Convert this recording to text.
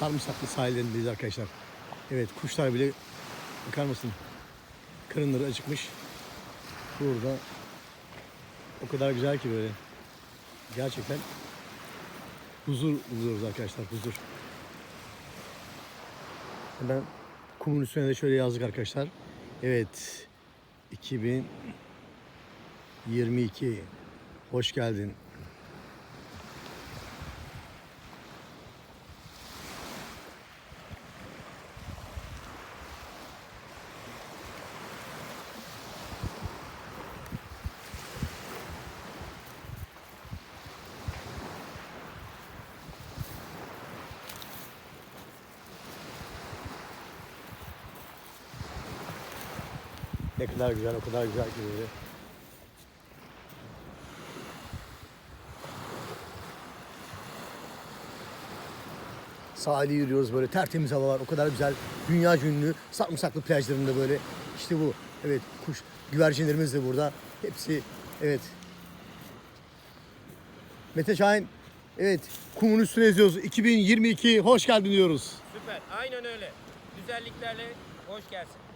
Sarımsaklı sahillerindeyiz arkadaşlar. Evet kuşlar bile bakar mısın? Karınları acıkmış. Burada o kadar güzel ki böyle. Gerçekten huzur buluyoruz arkadaşlar huzur. Hemen kumun üstüne de şöyle yazdık arkadaşlar. Evet 2022 hoş geldin. Ne kadar güzel, o kadar güzel ki böyle. Sahili yürüyoruz böyle tertemiz havalar o kadar güzel. Dünya ünlü sarımsaklı plajlarında böyle. İşte bu. Evet kuş güvercinlerimiz de burada. Hepsi evet. Mete Şahin evet kumun üstüne yazıyoruz. 2022 hoş geldin diyoruz. Süper. Aynen öyle. Güzelliklerle hoş gelsin.